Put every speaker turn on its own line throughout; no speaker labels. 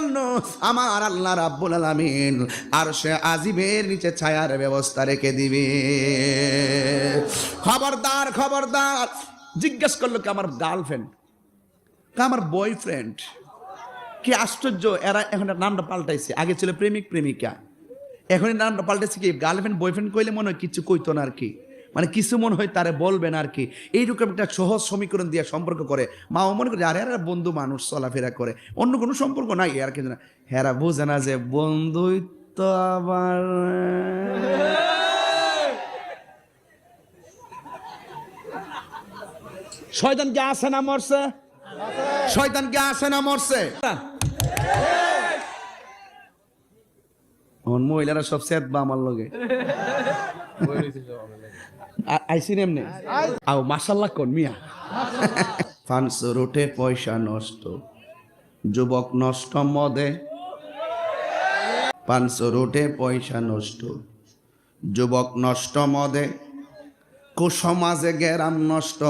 জন্য। আমার আল্লাহ রাব্বুল আলামিন আর সে আজিবের নিচে ছায়ার ব্যবস্থা রেখে দিবে। খবরদার খবরদার। জিজ্ঞেস করল, কি আমার গার্লফ্রেন্ড আমার বয়ফ্রেন্ড কি আশ্চর্য, এরা এখন নামটা পাল্টাইছে। আগে ছিল প্রেমিক প্রেমিকা। এখন নামটা পাল্টাইছে কি গার্লফ্রেন্ড বয়ফ্রেন্ড কইলে মনে হয় কিছু কইতো না আর কি। মানে কিছু মনে হয় তারে বলবেন আর কি এইরকম একটা সহজ সমীকরণ দিয়ে সম্পর্ক করে। মা ও মনে করে আরে আরে বন্ধু মানুষ চলাফেরা করে। অন্য কোনো সম্পর্ক নাই আর কিন্তু না। হেরা বোঝে না যে বন্ধুই তো আবার শয়তান কি আসে না মরছে? শয়তান কি আসে না মরছে? আমার মহিলারা সব সেট বা আমার লগে। আইসি নেমনে আও মাশাল্লাহ কোন মিয়া। ফান্স রুটে পয়সা নষ্ট, যুবক নষ্ট মদে। পাঁচ রুটে পয়সা নষ্ট, যুবক নষ্ট মদে। কুসমাজে গেরাম নষ্ট,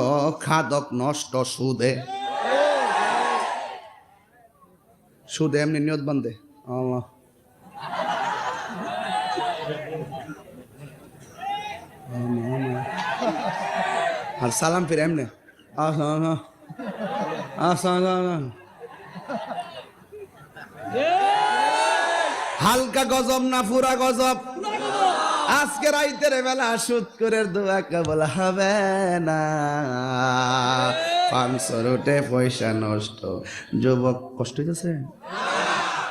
খাদক নষ্ট সুদে। সুদে এমনি নিয়ত বান্ধে, আল্লাহ। আর সালাম ফিরে এমনি। হালকা গজব না পুরা গজব? আজকে রাইতের বেলা সুদ করে দোয়া কেবল হবে না। পাঁচশো রুটে পয়সা নষ্ট। যুবক, কষ্ট হইতেছে?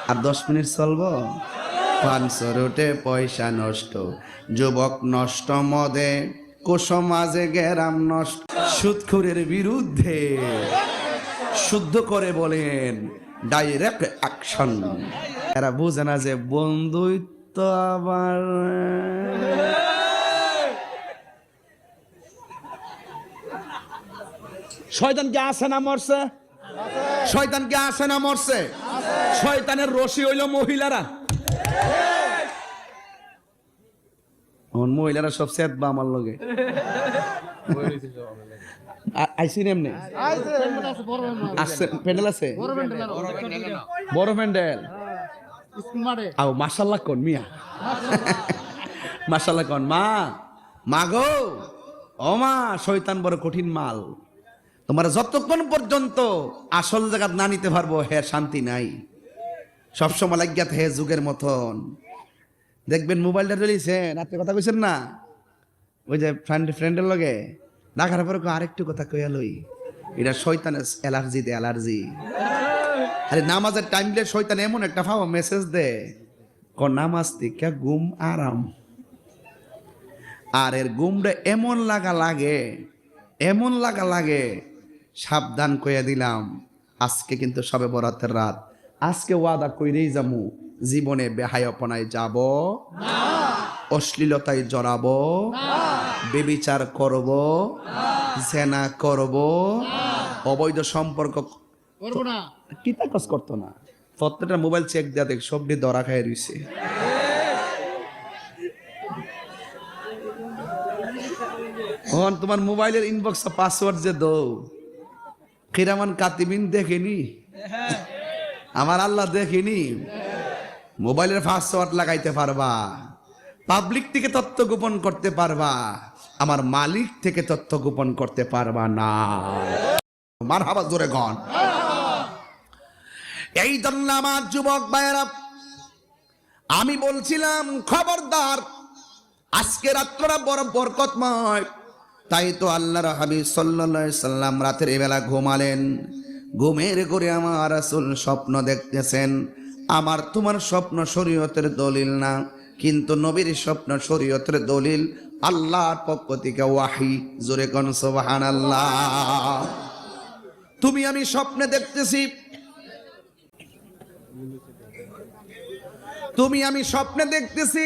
আর দশ মিনিট চলবো? পাঁচশো রুটে পয়সা নষ্ট যুবক নষ্ট মদে কুসমাজে গেরাম নষ্ট। সুদখোরের বিরুদ্ধে শুদ্ধ করে বলেন ডাইরেক্ট অ্যাকশন এরা বুঝে না যে বন্ধুই তো আবার শয়তান কি আসে না মরছে? শয়তান কি আসে না মরছে? শয়তানের রশি হইল মহিলারা। আমার মহিলারা সব সেট বা আমার লগে। আইসি নেমনে আসছে প্যান্ডেল আছে? বড় প্যান্ডেল আও মাশাল্লাহ কোন মিয়া? মাশাল্লাহ কোন মা? মা গো? ও মা শয়তান বড় কঠিন মাল। তোমার যতক্ষণ পর্যন্ত আসল জায়গা না নিতে পারব হে শান্তি নাই। সবসময় লাগিয়াত হে যুগের মতন। দেখবেন মোবাইলটা রয়েছেন আপনি কথা কইছেন না? ওই যে ফ্রেন্ড ফ্রেন্ডের লগে। দেখার পরে আরেকটু কথা কইয়া লই। এটা শয়তানের অ্যালার্জি দে অ্যালার্জি আরে নামাজের টাইম দিলে শয়তান এমন একটা ফাও মেসেজ দে ক নামাজ থেকে গুম আরাম। আর এর ঘুমটা এমন লাগা লাগে, এমন লাগা লাগে, সাবধান কইয়া দিলাম, আজকে কিন্তু সবে বরাতের রাত। আজকে ওয়াদা কইরেই যামু জীবনে বেহায়পনায় যাব অশ্লীলতায় জড়াবো বেবিচার করব জেনা করব অবৈধ সম্পর্ক
করব না।
কি কাজ করতো না? প্রত্যেকটা মোবাইল চেক দেয়া দেখ সবটি ধরা খাই রইছে। এখন তোমার মোবাইলের ইনবক্স পাসওয়ার্ড যে দৌ। কিরামান কাতিবিন দেখেনি? আমার আল্লাহ দেখিনি। মোবাইলের পাসওয়ার্ড লাগাইতে পারবা। পাবলিক থেকে তথ্য গোপন করতে পারবা। আমার মালিক থেকে তথ্য গোপন করতে পারবা না। মার হাবা জোরে গন এই জন্য আমার যুবক ভাইয়েরা, আমি বলছিলাম, খবরদার, আজকে রাত্রটা বড় বরকতময়। তাই তো আল্লাহর হাবিব সাল্লাম রাতের বেলা ঘুমালেন। ঘুমের করে আমার আসল স্বপ্ন দেখতেছেন। আমার তোমার স্বপ্ন শরীয়তের দলিল না, কিন্তু নবীর স্বপ্ন শরীয়তের দলিল আল্লাহর পক্ষ থেকে ওয়াহি। জোরে কোন সুবহানাল্লাহ। তুমি আমি স্বপ্নে দেখতেছি। তুমি আমি স্বপ্নে দেখতেছি।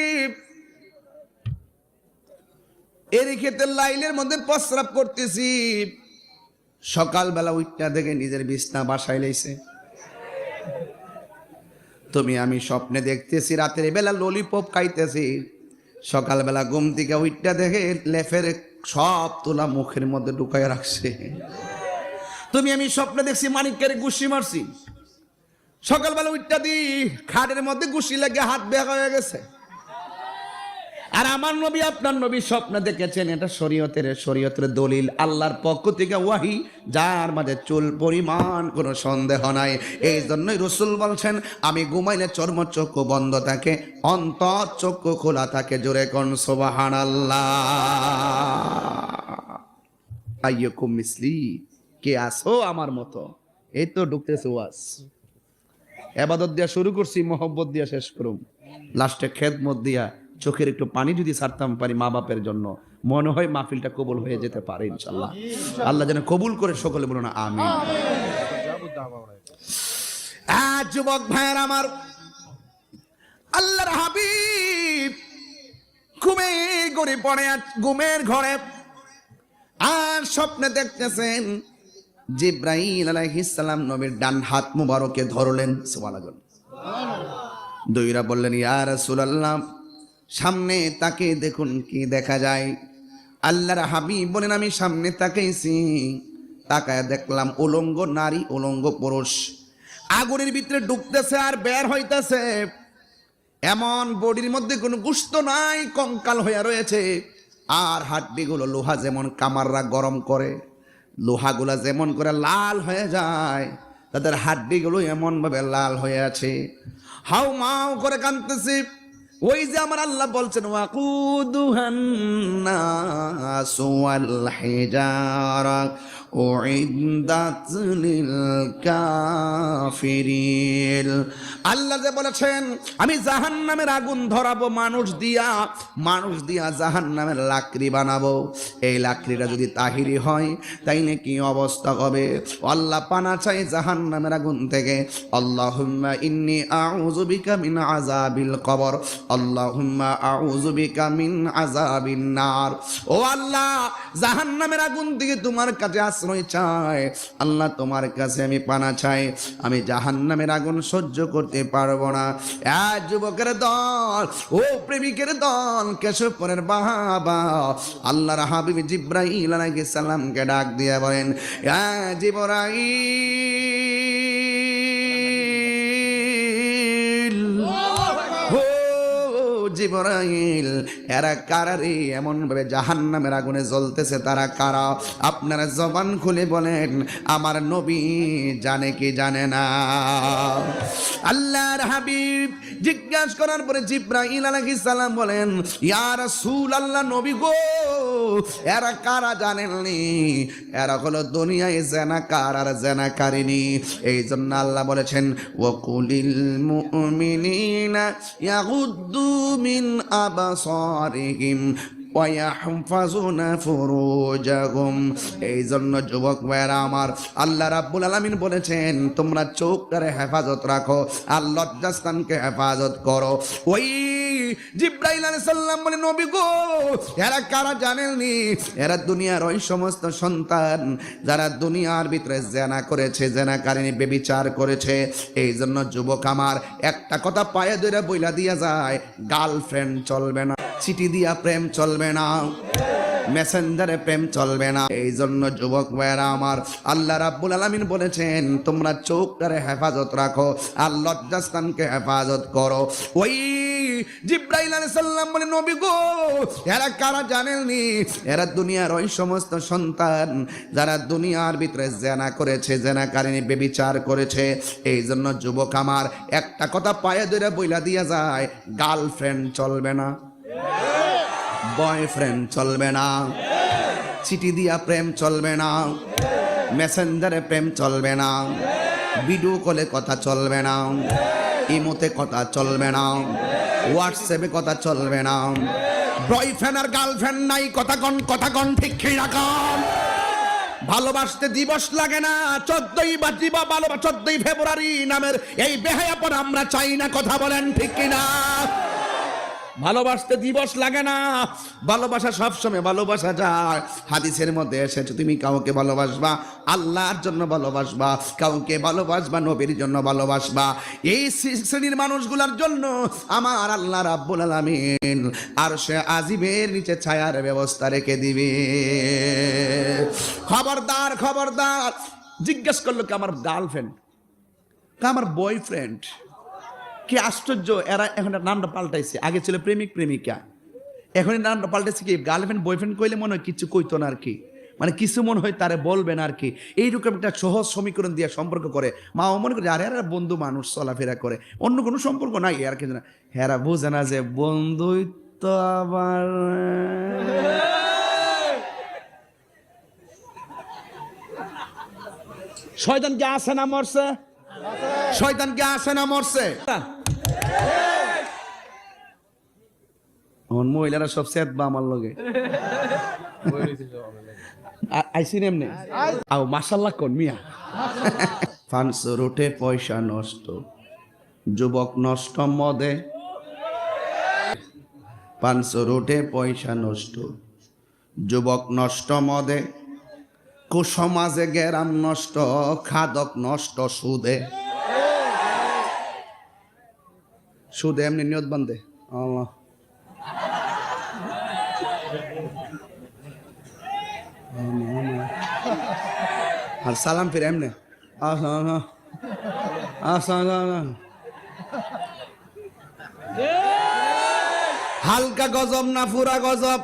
এরই ক্ষেত্রে লাইলের মধ্যে প্রস্রাব করতেছি। সকালবেলা উঠটা দেখে নিজের বিছনা বাসায় লাইছে। তুমি আমি স্বপ্নে দেখতেছি, রাতের বেলা ললিপপ খাইতেছি। সকালবেলা ঘুম থেকে উঠটা দেখে লেফের সব তোলা মুখের মধ্যে ঢুকাই রাখছে। তুমি আমি স্বপ্নে দেখছি মানিককে গুসি মারছি। সকালবেলা উঠটা দি খাটের মধ্যে গুছি লাগে হাত বেয়া হয়ে গেছে। আর আমার নবী আপনার নবী স্বপ্ন দেখেছেন, এটা শরীয়তের শরীয়তের দলিল। আল্লাহর পক্ষ থেকে ওয়াহি, যার মাঝে চুল পরিমাণ কোনো সন্দেহ নাই। এই জন্যই রসুল বলছেন, আমি ঘুমাইলে চর্ম চক্ষু বন্ধ থাকে, অন্তর চক্ষু খোলা থাকে। জোরে কন সোবাহান আল্লাহ মিসলি, কে আসো আমার মতো? এই তো ঢুকতেছে ওয়াজ। এবাদত দিয়া শুরু করছি, মোহব্বত দিয়া শেষ করুম। লাস্টে খেদমত দিয়া চোখের একটু পানি যদি ছাড়তাম পারি মা বাপের জন্য, মনে হয় মাহফিলটা কবুল হয়ে যেতে পারে ইনশাল্লাহ আল্লাহ যেন কবুল করে সকলে বলুন আমি যুবক ভাইয়ের আমার, আল্লাহর হাবিব ঘুমে গড়ে পড়ে, ঘুমের ঘরে আর স্বপ্নে দেখতেছেন জিব্রাহিম আলাইহিসসালাম নবীর ডান হাত মুবারকে ধরলেন, সুবহানাল্লাহ। দুইরা বললেন, ইয়া রাসূলুল্লাহ সামনে তাকে দেখুন কি দেখা যায়। আল্লাহর হাবিব বলেন, আমি সামনে তাকাইছি। তাকায় দেখলাম উলঙ্গ নারী, উলঙ্গ পুরুষ। আগুনের ভিতরে ডুবতেছে আর বের হইতেছে। এমন বডির মধ্যে কোনো গুস্ত নাই, কঙ্কাল হয়ে রয়েছে। আর হাড্ডিগুলো লোহা যেমন কামাররা গরম করে, লোহাগুলা যেমন করে লাল হয়ে যায়, তাদের হাড্ডিগুলো এমন ভাবে লাল হয়ে আছে। হাউ মাও করে কাঁদতেছে। ওই যে আমার আল্লাহ বলছেন ওয়াকুদুহান নাসু ওয়াল হিজারা। আল্লাহ যে বলেছেন, আমি জাহান্নামের আগুন ধরাবো, মানুষ দিয়া মানুষ দিয়া জাহান্নামের লাকড়ি বানাবো। এই লাকড়িটা যদি তাহিরি হয়, তাইলে কি অবস্থা হবে? আল্লাহ পানা চাই জাহান্নামের আগুন থেকে। আল্লাহুম্মা ইন্নি আউযু বিকা মিন আযাবিল কবর। আল্লাহুম্মা আউযু বিকা মিন আযাবিন নার। ও আল্লাহ, জাহান্নামের আগুন থেকে তোমার কাছে আশ্রয় চাই। আল্লাহ তোমার কাছে আমি পানা চাই। আমি জাহান্নামের আগুন সহ্য করতে পারব না। যুবকের দল, ও প্রেমিকের দল, কেশবপুরের বাহাবা। আল্লাহর হাবিব জিব্রাহিল আলাইহিস সালামকে ডাক দিয়ে বলেন জিব্রাহিল জিবরাইল এরা কারারে? এমন ভাবে জাহান্নামের আগুনে জ্বলতেছে তারা কারা? আপনারা জবান খুলে বলেন, আমার নবী জানে কি জানে না। আল্লাহর হাবিব জিজ্ঞাসা করার পরে জিব্রাইল আলাইহিস সালাম বলেন, ইয়া রাসূল আল্লাহ নবী গো এরা কারা জানেননি? এরা হলো দুনিয়ায় জেনাকার আর জেনাকারিনী এই জন্য আল্লাহ বলেছেন ওয়াকুলিল মুমিনিনা ইয়াগুদ্দু মিন আবাসারিহিম এই জন্য যুবক ভাইরা আমার, আল্লাহ রাব্বুল আলামিন বলেছেন, তোমরা চোখটারে হেফাজত রাখো আর লজ্জাস্থানকে হেফাজত করো। ওই জিব্রাইল আলাইহিস সালাম বলে, নবী গো, এরা কারা জানেননি? এরা দুনিয়ার ওই সমস্ত সন্তান যারা দুনিয়ার ভিতরে জেনা করেছে বেবিচার করেছে। এই জন্য যুবক আমার, একটা কথা পায়ে ধরে বইলা দিয়া যায়, গার্লফ্রেন্ড চলবে না, চিঠি দিয়া প্রেম চলবে না, মেসেঞ্জারে প্রেম চলবে না। এই জন্য যুবক ভাইয়েরা আমার, আল্লাহ রাব্বুল আলামিন বলেছেন, তোমরা চোখটারে হেফাজত রাখো আর লজ্জাস্থানকে হেফাজত করো। ওই জিব্রাইল আলাইহিস সালাম বলে, নবী গো, এরা কারা জানেননি? এরা দুনিয়ার ওই সমস্ত সন্তান যারা দুনিয়ার ভিতরে জেনা করেছে জেনাকারিনী বেবিচার করেছে। এই জন্য যুবক আমার, একটা কথা পায়ে ধরে বইলা দিয়া যায়, গার্লফ্রেন্ড চলবে না, বয়ফ্রেন্ড চলবে না, চিঠি দিয়া প্রেম চলবে না, মেসেঞ্জারে প্রেম চলবে না, ভিডিও কলে কথা চলবে না, ইমোতে কথা চলবে না হোয়াটসঅ্যাপে কথা চলবে না। বয়ফ্রেন্ড আর গার্লফ্রেন্ড নাই, কথা কন কথা কন, ঠিক রাখান ভালোবাসতে দিবস লাগে না, চোদ্দই বা দিবা ভালোবাসা চোদ্দই ফেব্রুয়ারি নামের এই বেহায়াপন আমরা চাই না, কথা বলেন ঠিক কিনা? ভালোবাসতে দিবস লাগে না। ভালোবাসা সবসময় ভালোবাসা যায়। হাদিসের মধ্যে এসেছে, তুমি কাউকে ভালোবাসবা, আল্লাহর জন্য ভালোবাসবা, কাউকে ভালোবাসবা, নবীর জন্য ভালোবাসবা। এই শ্রেণির মানুষগুলোর জন্য আমার আল্লাহ রাব্বুল আলামিন আর সে আজিবের নিচে ছায়ার ব্যবস্থা রেখে দিবে। খবরদার খবরদার, জিজ্ঞেস করল, কি আমার গার্লফ্রেন্ড আমার বয়ফ্রেন্ড কি আশ্চর্য, এরা এখন নামটা পাল্টাইছে। আগে ছিল প্রেমিক, প্রেমিকা। এখন নামটা পাল্টাইছে কি গার্লফ্রেন্ড বয়ফ্রেন্ড কইলে মনে হয় কিছু কইতো না আর কি। মানে কিছু মনে হয় তারে বলবেন আর কি। এইরকম একটা সহজ সমীকরণ দিয়ে সম্পর্ক করে। মা ও মনে করে, আরে, আর বন্ধু মানুষ চলাফেরা করে। অন্য কোনো সম্পর্ক নাই আর কিছু না হেরা বুঝে না যে বন্ধুই তো আবার শয়তান কি আসে না মরছে? শয়তান কি আসে না মরছে? আমার মহিলারা সব সেট বা আমার লগে। আইসি এমনি? আও মাশাল্লাহ কোন মিয়া। ফান্স রোটে পয়সা নষ্ট, যুবক নষ্ট মদে। পাঁচ রোটে পয়সা নষ্ট, যুবক নষ্ট মদে। কুসমাজে গেরাম নষ্ট, খাদক নষ্ট সুদে। সুদে এমনি নিয়ত বান্ধে। আল্লাহ। আর সালাম ফিরে এমনি। হালকা গজব না পুরা গজব?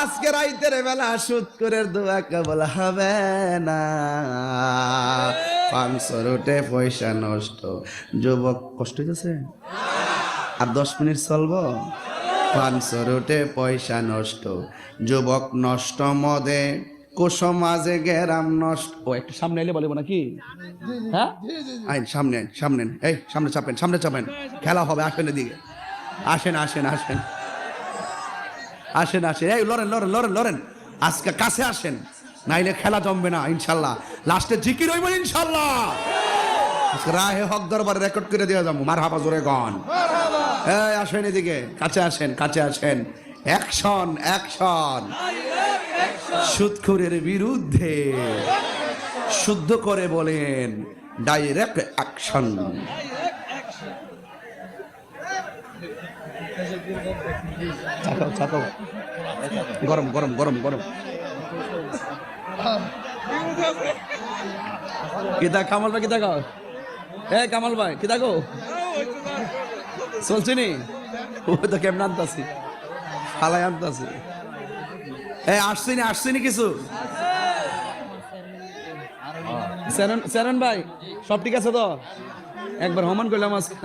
আজকে রাইতের বেলা সুদ করে দোয়া কেবল হবে না। পাঁচশো রোটে পয়সা নষ্ট। যুবক, কষ্ট হইতেছে? আর দশ মিনিট চলবো? পাঁচশো রোটে পয়সা নষ্ট, যুবক নষ্ট মদে কুসমাজে গেরাম নষ্ট। ও, একটু সামনে এলে বলব নাকি? হ্যাঁ? সামনে সামনে এই, সামনে চাপেন সামনে চাপেন। খেলা হবে আসেন এদিকে। আসেন আসেন আসেন। আসেন আসেন। এই, লড়েন লড়েন লড়েন লড়েন। আজকে কাছে আসেন, নাইলে খেলা জমবে না, ইনশাল্লাহ। লাস্টে জিকির হইব, ইনশাল্লাহ। রাহে হক দরবার রেকর্ড করে দেওয়া যাব। মার হাবা জোরে গন এই আসেন এদিকে। কাছে আসেন কাছে আসেন। Action action. সুদখোরের বিরুদ্ধে শুদ্ধ করে বলেন ডাইরেক্ট অ্যাকশন। চাকাও চাকাও গরম গরম গরম গরম। কিতা কামাল ভাই কিতা গাও এ কামাল ভাই কিতা গো চলছে নি ও, তো কেমন আনতাছি? ফালাই আনতাছি। এ, আসছি নি আসছি নি কিছু। সেরন ভাই, সব ঠিক আছে তো? একবার হমান করলাম আজকে।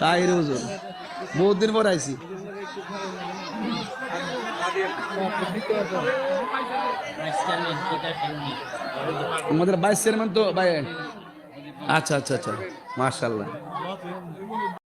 তাই রে হুজুর, বহুত দিন পর আইছি। আমাদের বাইশ চেয়ারম্যান তো, ভাই আচ্ছা আচ্ছা আচ্ছা মার্শাল্লাহ